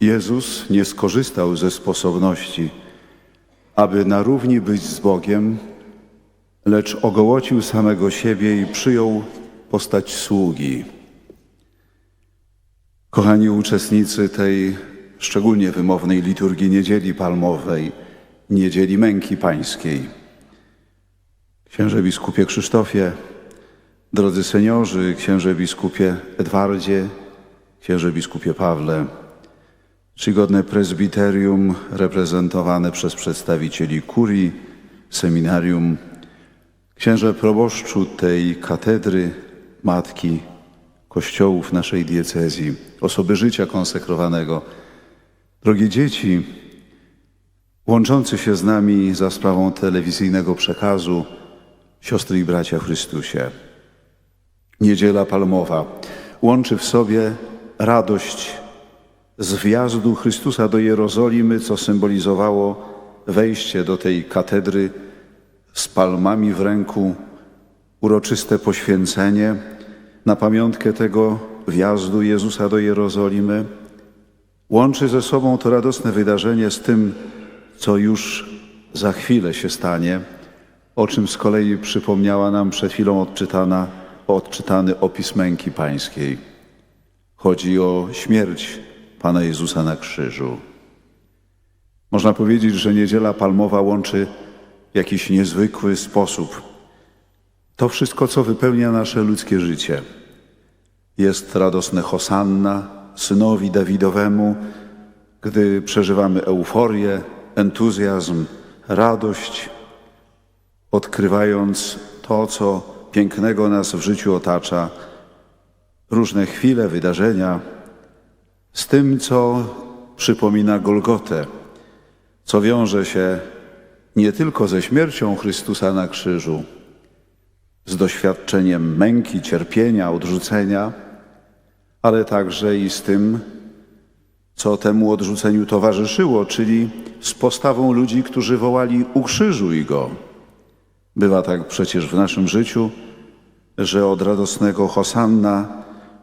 Jezus nie skorzystał ze sposobności, aby na równi być z Bogiem, lecz ogołocił samego siebie i przyjął postać sługi. Kochani uczestnicy tej szczególnie wymownej liturgii Niedzieli Palmowej, Niedzieli Męki Pańskiej. Księże biskupie Krzysztofie, drodzy seniorzy, księże biskupie Edwardzie, księże biskupie Pawle, czcigodne prezbiterium reprezentowane przez przedstawicieli kurii, seminarium, księże proboszczu tej katedry, matki kościołów naszej diecezji, osoby życia konsekrowanego, drogie dzieci, łączący się z nami za sprawą telewizyjnego przekazu, siostry i bracia Chrystusie. Niedziela Palmowa łączy w sobie radość z wjazdu Chrystusa do Jerozolimy, co symbolizowało wejście do tej katedry z palmami w ręku, uroczyste poświęcenie na pamiątkę tego wjazdu Jezusa do Jerozolimy. Łączy ze sobą to radosne wydarzenie z tym, co już za chwilę się stanie, o czym z kolei przypomniała nam przed chwilą odczytana, odczytany opis męki pańskiej. Chodzi o śmierć Pana Jezusa na krzyżu. Można powiedzieć, że Niedziela Palmowa łączy w jakiś niezwykły sposób to wszystko, co wypełnia nasze ludzkie życie. Jest radosne hosanna synowi Dawidowemu, gdy przeżywamy euforię, entuzjazm, radość, odkrywając to, co pięknego nas w życiu otacza, różne chwile, wydarzenia, z tym, co przypomina Golgotę, co wiąże się nie tylko ze śmiercią Chrystusa na krzyżu, z doświadczeniem męki, cierpienia, odrzucenia, ale także i z tym, co temu odrzuceniu towarzyszyło, czyli z postawą ludzi, którzy wołali: Ukrzyżuj go. Bywa tak przecież w naszym życiu, że od radosnego hosanna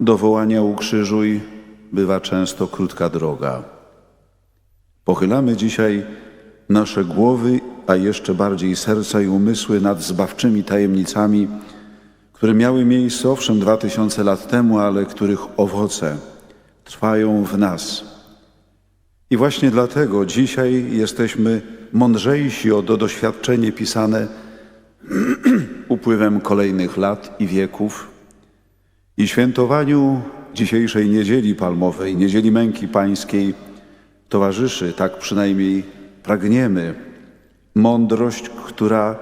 do wołania ukrzyżuj bywa często krótka droga. Pochylamy dzisiaj nasze głowy, a jeszcze bardziej serca i umysły nad zbawczymi tajemnicami, które miały miejsce owszem dwa tysiące lat temu, ale których owoce trwają w nas. I właśnie dlatego dzisiaj jesteśmy mądrzejsi o to doświadczenie pisane upływem kolejnych lat i wieków. I świętowaniu dzisiejszej Niedzieli Palmowej, Niedzieli Męki Pańskiej towarzyszy, tak przynajmniej pragniemy, mądrość, która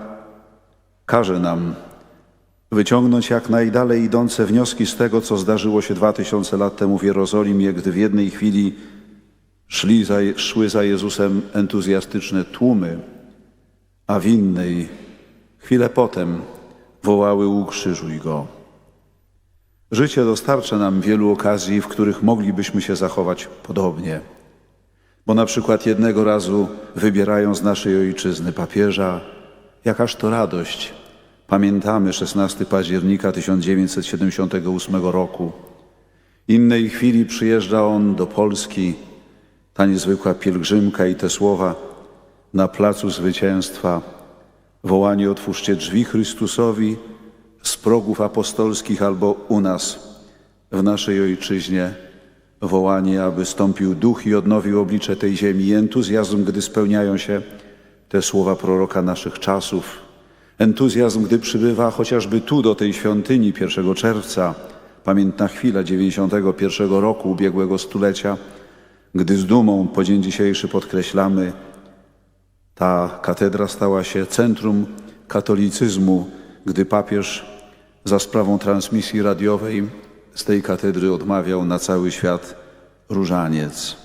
każe nam wyciągnąć jak najdalej idące wnioski z tego, co zdarzyło się dwa tysiące lat temu w Jerozolimie, gdy w jednej chwili szli za, szły za Jezusem entuzjastyczne tłumy, a w innej, chwilę potem, wołały ukrzyżuj Go. Życie dostarcza nam wielu okazji, w których moglibyśmy się zachować podobnie. Bo na przykład jednego razu wybierają z naszej ojczyzny papieża, jakaż to radość. Pamiętamy 16 października 1978 roku. Innej chwili przyjeżdża on do Polski, ta niezwykła pielgrzymka i te słowa na placu zwycięstwa, wołanie otwórzcie drzwi Chrystusowi z progów apostolskich albo u nas, w naszej ojczyźnie, wołanie, aby stąpił duch i odnowił oblicze tej ziemi i entuzjazm, gdy spełniają się te słowa proroka naszych czasów. Entuzjazm, gdy przybywa chociażby tu do tej świątyni 1 czerwca, pamiętna chwila 91 roku ubiegłego stulecia, gdy z dumą po dzień dzisiejszy podkreślamy, ta katedra stała się centrum katolicyzmu, gdy papież za sprawą transmisji radiowej z tej katedry odmawiał na cały świat różaniec.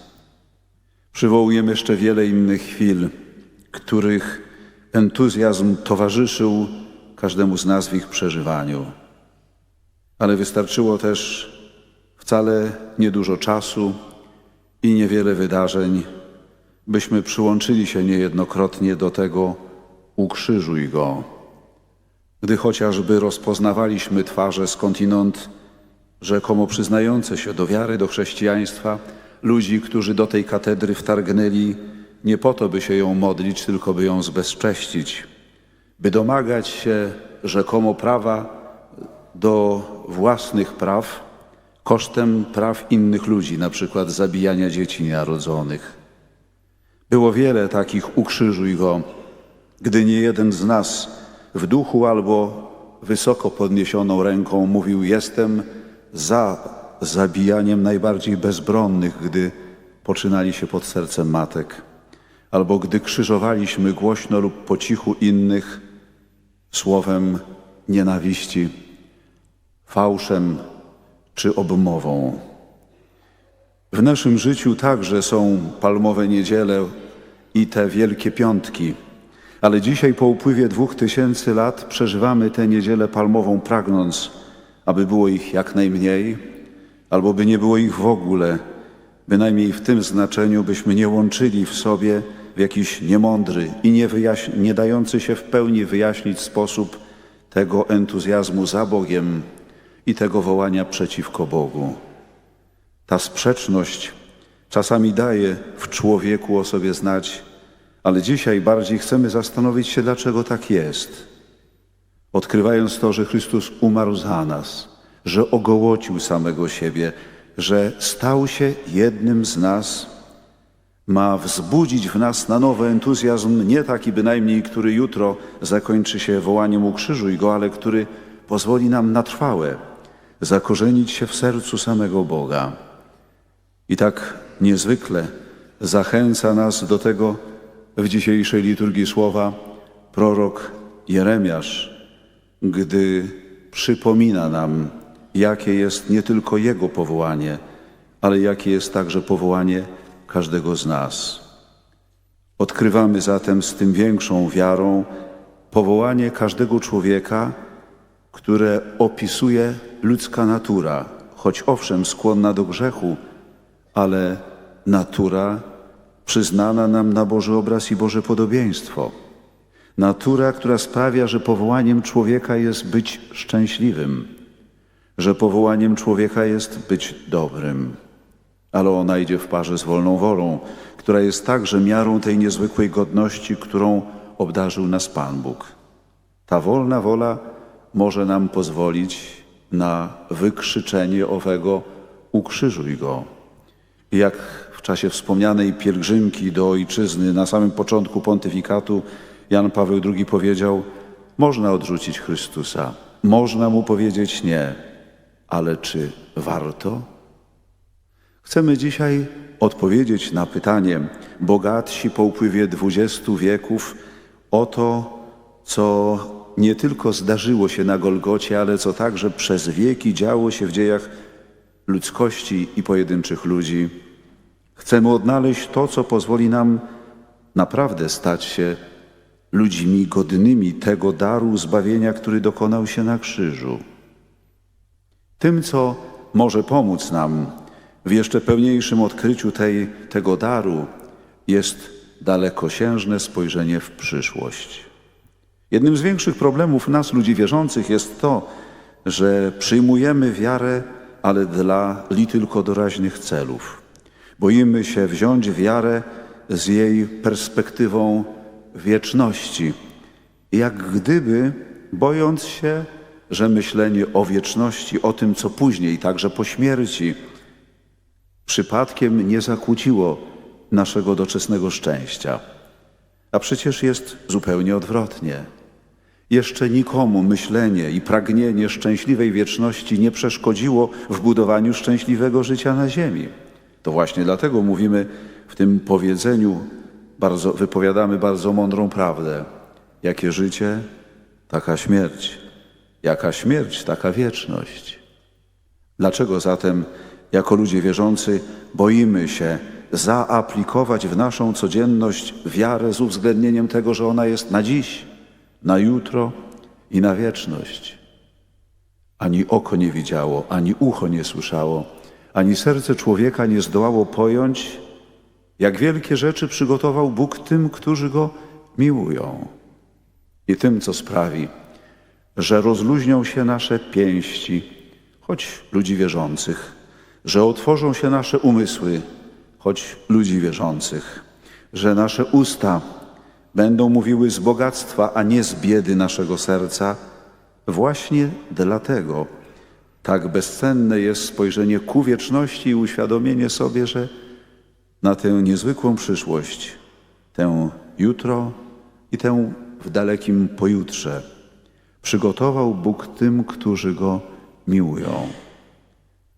Przywołujemy jeszcze wiele innych chwil, których entuzjazm towarzyszył każdemu z nas w ich przeżywaniu. Ale wystarczyło też wcale niedużo czasu i niewiele wydarzeń, byśmy przyłączyli się niejednokrotnie do tego ukrzyżuj go. Gdy chociażby rozpoznawaliśmy twarze skądinąd rzekomo przyznające się do wiary, do chrześcijaństwa, ludzi, którzy do tej katedry wtargnęli nie po to, by się ją modlić, tylko by ją zbezcześcić, by domagać się rzekomo prawa do własnych praw kosztem praw innych ludzi, na przykład zabijania dzieci nienarodzonych. Było wiele takich ukrzyżuj go, gdy nie jeden z nas w duchu albo wysoko podniesioną ręką mówił: Jestem za zabijaniem najbardziej bezbronnych, gdy poczynali się pod sercem matek, albo gdy krzyżowaliśmy głośno lub po cichu innych słowem nienawiści, fałszem czy obmową. W naszym życiu także są palmowe niedziele i te wielkie piątki, ale dzisiaj po upływie dwóch tysięcy lat przeżywamy tę niedzielę palmową, pragnąc, aby było ich jak najmniej, albo by nie było ich w ogóle, bynajmniej w tym znaczeniu, byśmy nie łączyli w sobie w jakiś niemądry i nie, nie dający się w pełni wyjaśnić sposób tego entuzjazmu za Bogiem i tego wołania przeciwko Bogu. Ta sprzeczność czasami daje w człowieku o sobie znać, ale dzisiaj bardziej chcemy zastanowić się, dlaczego tak jest. Odkrywając to, że Chrystus umarł za nas, że ogołocił samego siebie, że stał się jednym z nas, ma wzbudzić w nas na nowy entuzjazm, nie taki bynajmniej, który jutro zakończy się wołaniem ukrzyżuj go, ale który pozwoli nam na trwałe zakorzenić się w sercu samego Boga. I tak niezwykle zachęca nas do tego w dzisiejszej liturgii słowa prorok Jeremiasz, gdy przypomina nam, jakie jest nie tylko Jego powołanie, ale jakie jest także powołanie każdego z nas. Odkrywamy zatem z tym większą wiarą powołanie każdego człowieka, które opisuje ludzka natura, choć owszem skłonna do grzechu, ale natura przyznana nam na Boży obraz i Boże podobieństwo. Natura, która sprawia, że powołaniem człowieka jest być szczęśliwym, że powołaniem człowieka jest być dobrym. Ale ona idzie w parze z wolną wolą, która jest także miarą tej niezwykłej godności, którą obdarzył nas Pan Bóg. Ta wolna wola może nam pozwolić na wykrzyczenie owego ukrzyżuj go. Jak czasie wspomnianej pielgrzymki do ojczyzny na samym początku pontyfikatu Jan Paweł II powiedział: Można odrzucić Chrystusa, można mu powiedzieć nie, ale czy warto? Chcemy dzisiaj odpowiedzieć na pytanie bogatsi po upływie dwudziestu wieków o to, co nie tylko zdarzyło się na Golgocie, ale co także przez wieki działo się w dziejach ludzkości i pojedynczych ludzi. Chcemy odnaleźć to, co pozwoli nam naprawdę stać się ludźmi godnymi tego daru zbawienia, który dokonał się na krzyżu. Tym, co może pomóc nam w jeszcze pełniejszym odkryciu tej, tego daru, jest dalekosiężne spojrzenie w przyszłość. Jednym z większych problemów nas, ludzi wierzących, jest to, że przyjmujemy wiarę, ale dla li tylko doraźnych celów. Boimy się wziąć wiarę z jej perspektywą wieczności, jak gdyby bojąc się, że myślenie o wieczności, o tym, co później, także po śmierci, przypadkiem nie zakłóciło naszego doczesnego szczęścia. A przecież jest zupełnie odwrotnie. Jeszcze nikomu myślenie i pragnienie szczęśliwej wieczności nie przeszkodziło w budowaniu szczęśliwego życia na ziemi. To właśnie dlatego mówimy w tym powiedzeniu, bardzo, wypowiadamy bardzo mądrą prawdę. Jakie życie, taka śmierć. Jaka śmierć, taka wieczność. Dlaczego zatem, jako ludzie wierzący, boimy się zaaplikować w naszą codzienność wiarę z uwzględnieniem tego, że ona jest na dziś? na jutro i na wieczność. Ani oko nie widziało, ani ucho nie słyszało, ani serce człowieka nie zdołało pojąć, jak wielkie rzeczy przygotował Bóg tym, którzy Go miłują. I tym, co sprawi, że rozluźnią się nasze pięści, choć ludzi wierzących, że otworzą się nasze umysły, choć ludzi wierzących, że nasze usta będą mówiły z bogactwa, a nie z biedy naszego serca, właśnie dlatego tak bezcenne jest spojrzenie ku wieczności i uświadomienie sobie, że na tę niezwykłą przyszłość, tę jutro i tę w dalekim pojutrze przygotował Bóg tym, którzy Go miłują.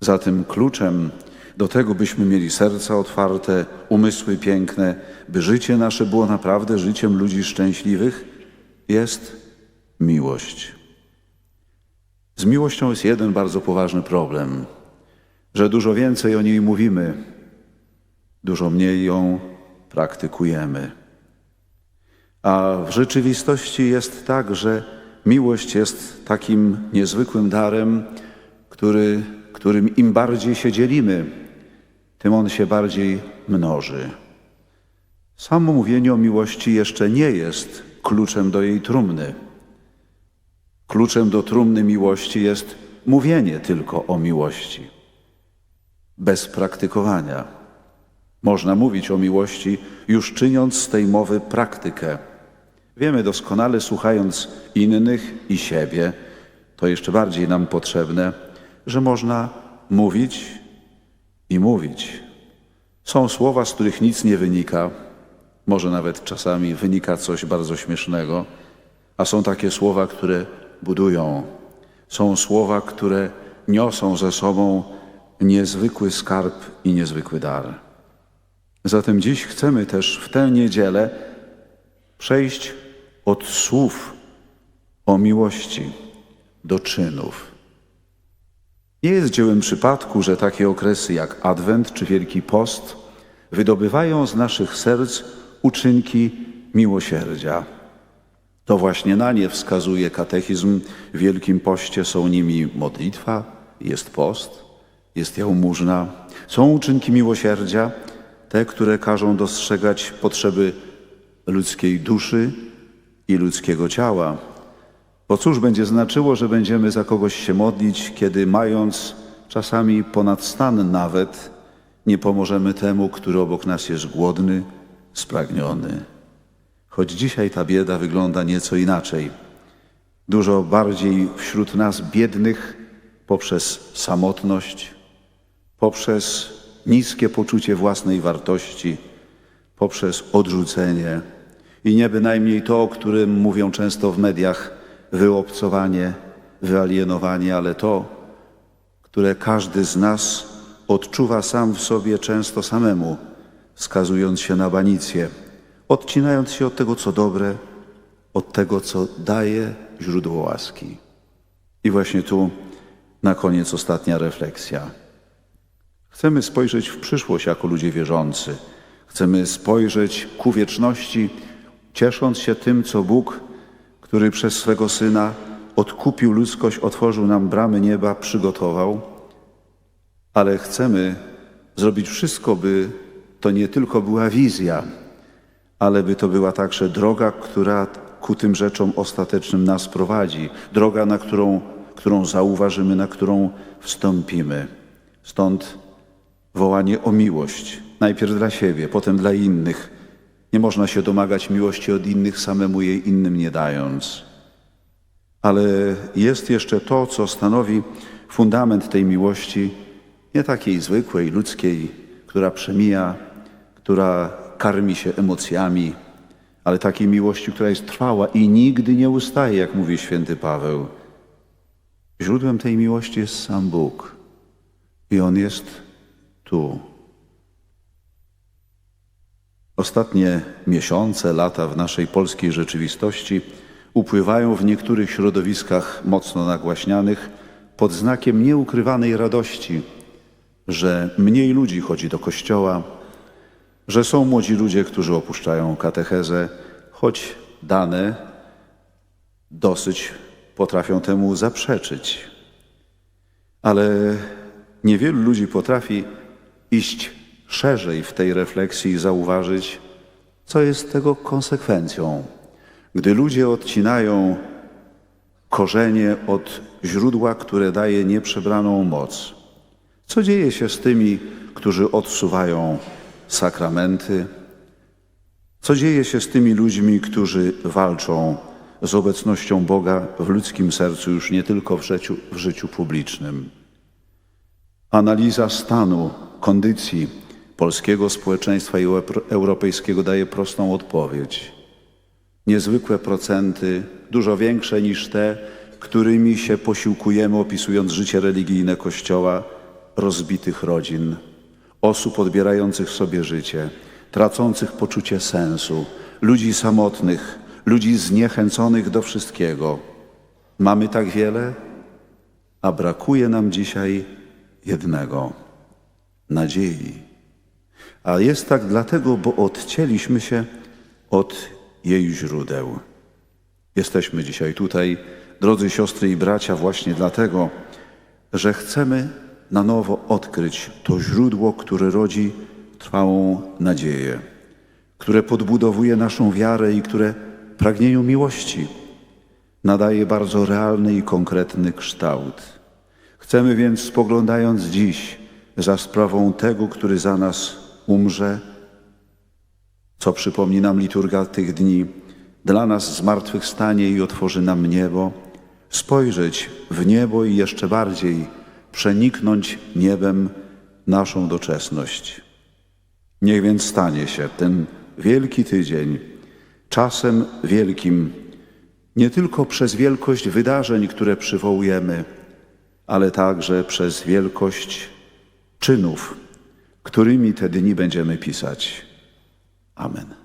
Zatem kluczem do tego, byśmy mieli serca otwarte, umysły piękne, by życie nasze było naprawdę życiem ludzi szczęśliwych, jest miłość. Z miłością jest jeden bardzo poważny problem, że dużo więcej o niej mówimy, dużo mniej ją praktykujemy. A w rzeczywistości jest tak, że miłość jest takim niezwykłym darem, który, którym im bardziej się dzielimy, tym on się bardziej mnoży. Samo mówienie o miłości jeszcze nie jest kluczem do jej trumny. Kluczem do trumny miłości jest mówienie tylko o miłości, bez praktykowania. Można mówić o miłości, już czyniąc z tej mowy praktykę. Wiemy doskonale, słuchając innych i siebie, to jeszcze bardziej nam potrzebne, że można mówić i mówić. Są słowa, z których nic nie wynika, może nawet czasami wynika coś bardzo śmiesznego, a są takie słowa, które budują. Są słowa, które niosą ze sobą niezwykły skarb i niezwykły dar. Zatem dziś chcemy też w tę niedzielę przejść od słów o miłości do czynów. Nie jest dziełem przypadku, że takie okresy jak Adwent czy Wielki Post wydobywają z naszych serc uczynki miłosierdzia. To właśnie na nie wskazuje katechizm. W Wielkim Poście są nimi modlitwa, jest post, jest jałmużna. Są uczynki miłosierdzia, te, które każą dostrzegać potrzeby ludzkiej duszy i ludzkiego ciała. Bo cóż będzie znaczyło, że będziemy za kogoś się modlić, kiedy mając czasami ponad stan nawet, nie pomożemy temu, który obok nas jest głodny, spragniony. Choć dzisiaj ta bieda wygląda nieco inaczej. Dużo bardziej wśród nas biednych poprzez samotność, poprzez niskie poczucie własnej wartości, poprzez odrzucenie i nie bynajmniej to, o którym mówią często w mediach, wyobcowanie, wyalienowanie, ale to, które każdy z nas odczuwa sam w sobie często samemu, wskazując się na banicję, odcinając się od tego, co dobre, od tego, co daje źródło łaski. I właśnie tu na koniec ostatnia refleksja. Chcemy spojrzeć w przyszłość jako ludzie wierzący. Chcemy spojrzeć ku wieczności, ciesząc się tym, co Bóg, który przez swego Syna odkupił ludzkość, otworzył nam bramy nieba, przygotował. Ale chcemy zrobić wszystko, by to nie tylko była wizja, ale by to była także droga, która ku tym rzeczom ostatecznym nas prowadzi. Droga, na którą, którą zauważymy, na którą wstąpimy. Stąd wołanie o miłość. Najpierw dla siebie, potem dla innych. Nie można się domagać miłości od innych, samemu jej innym nie dając. Ale jest jeszcze to, co stanowi fundament tej miłości, nie takiej zwykłej, ludzkiej, która przemija, która karmi się emocjami, ale takiej miłości, która jest trwała i nigdy nie ustaje, jak mówi święty Paweł. Źródłem tej miłości jest sam Bóg i On jest tu. Ostatnie miesiące, lata w naszej polskiej rzeczywistości upływają w niektórych środowiskach mocno nagłaśnianych pod znakiem nieukrywanej radości, że mniej ludzi chodzi do kościoła, że są młodzi ludzie, którzy opuszczają katechezę, choć dane dosyć potrafią temu zaprzeczyć. Ale niewielu ludzi potrafi iść szerzej w tej refleksji i zauważyć, co jest tego konsekwencją. Gdy ludzie odcinają korzenie od źródła, które daje nieprzebraną moc, co dzieje się z tymi, którzy odsuwają sakramenty. Co dzieje się z tymi ludźmi, którzy walczą z obecnością Boga w ludzkim sercu już nie tylko w życiu, w życiu publicznym? Analiza stanu, kondycji polskiego społeczeństwa i europejskiego daje prostą odpowiedź. Niezwykłe procenty, dużo większe niż te, którymi się posiłkujemy, opisując życie religijne Kościoła, rozbitych rodzin, osób odbierających sobie życie, tracących poczucie sensu, ludzi samotnych, ludzi zniechęconych do wszystkiego. Mamy tak wiele, a brakuje nam dzisiaj jednego nadziei. A jest tak dlatego, bo odcięliśmy się od jej źródeł. Jesteśmy dzisiaj tutaj, drodzy siostry i bracia, właśnie dlatego, że chcemy na nowo odkryć to źródło, które rodzi trwałą nadzieję, które podbudowuje naszą wiarę i które pragnieniu miłości nadaje bardzo realny i konkretny kształt. Chcemy więc, spoglądając dziś za sprawą tego, który za nas umrze, co przypomni nam liturga tych dni, dla nas zmartwychwstanie i otworzy nam niebo, spojrzeć w niebo i jeszcze bardziej przeniknąć niebem naszą doczesność. Niech więc stanie się ten wielki tydzień czasem wielkim, nie tylko przez wielkość wydarzeń, które przywołujemy, ale także przez wielkość czynów, którymi te dni będziemy pisać. Amen.